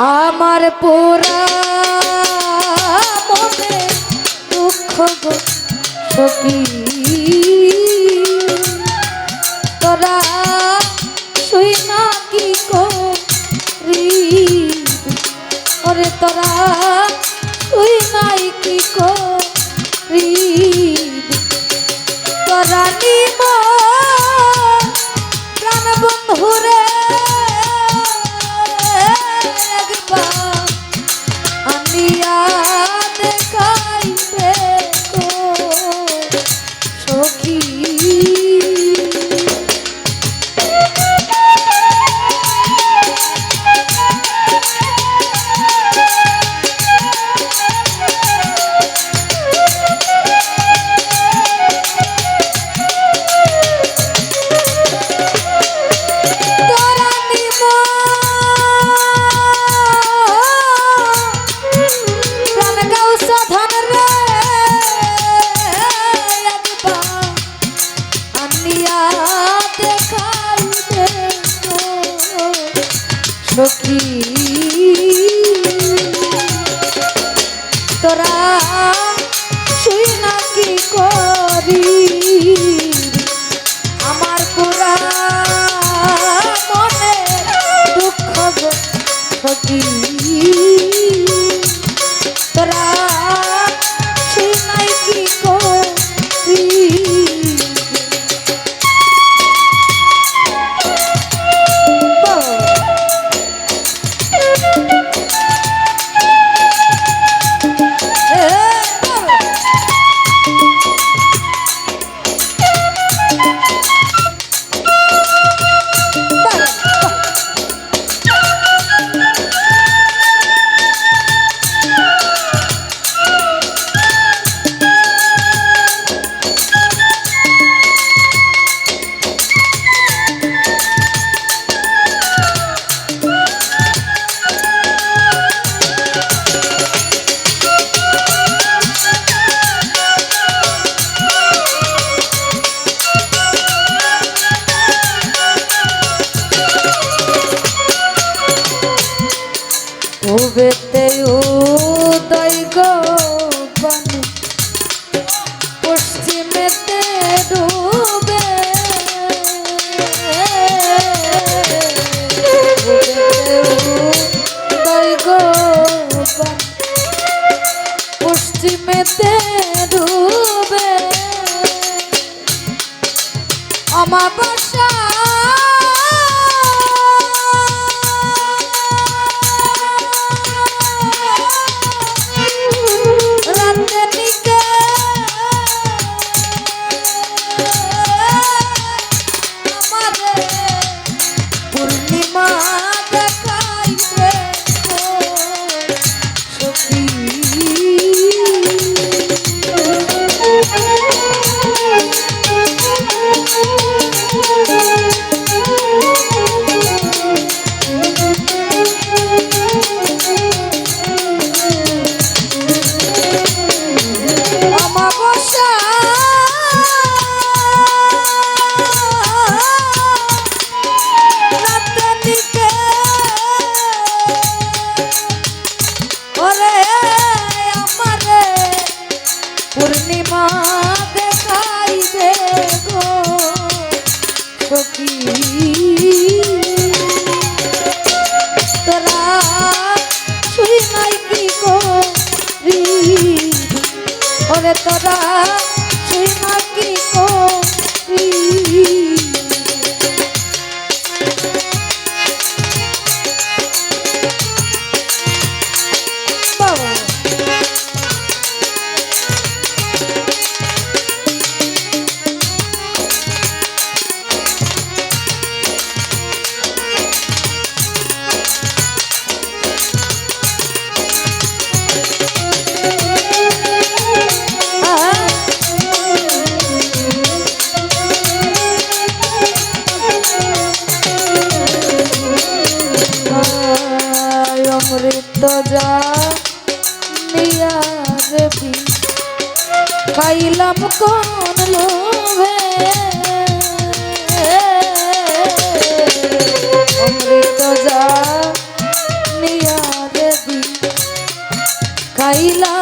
আমার পুরা মনে দুঃখ গো, সখী। তোরা শুই না কি করি? ওরে তোরা শুই নাই কি করি? তোরা নিম প্রাণ বন্ধুরে দেখাইবে সখী অমাবস্যা পূর্ণিমা দেখাইবে গো সখী। তোরা শুই নাই কি করি ওরে তোরা নিয়া দেবী পাইলাম কোন লোভে। অমৃত যা নিয়া দেবী খাইলাম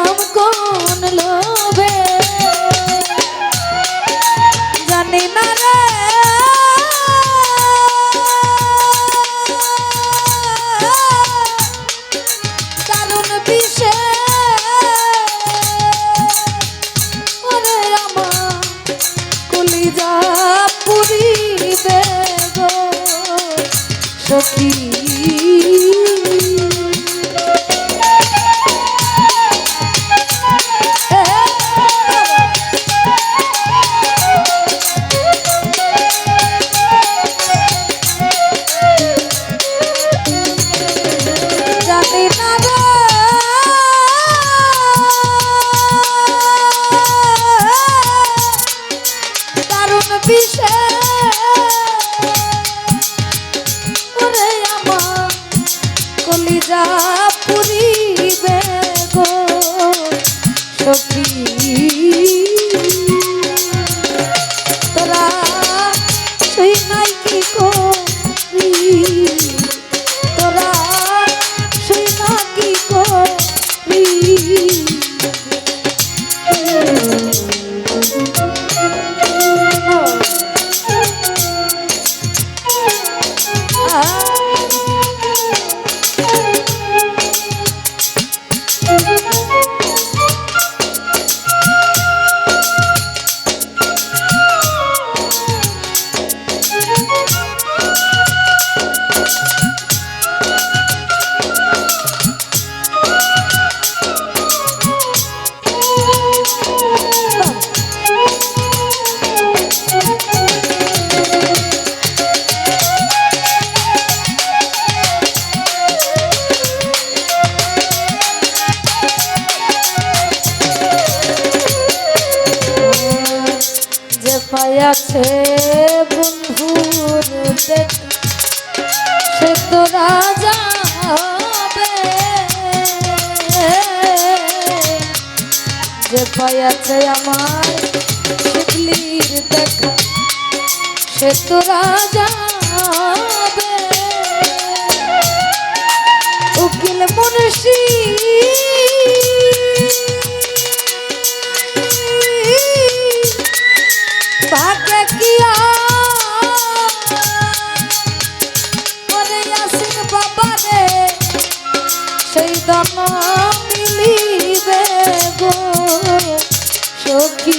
পাইয়াছে বন্ধুর সে তো রাজা যে পাইয়াছে আমার শিবলির দেখা, সে তো রাজা উকিল মুন্সি মনে আসিন বাবারে সেই দন মিলিবে গো সখী।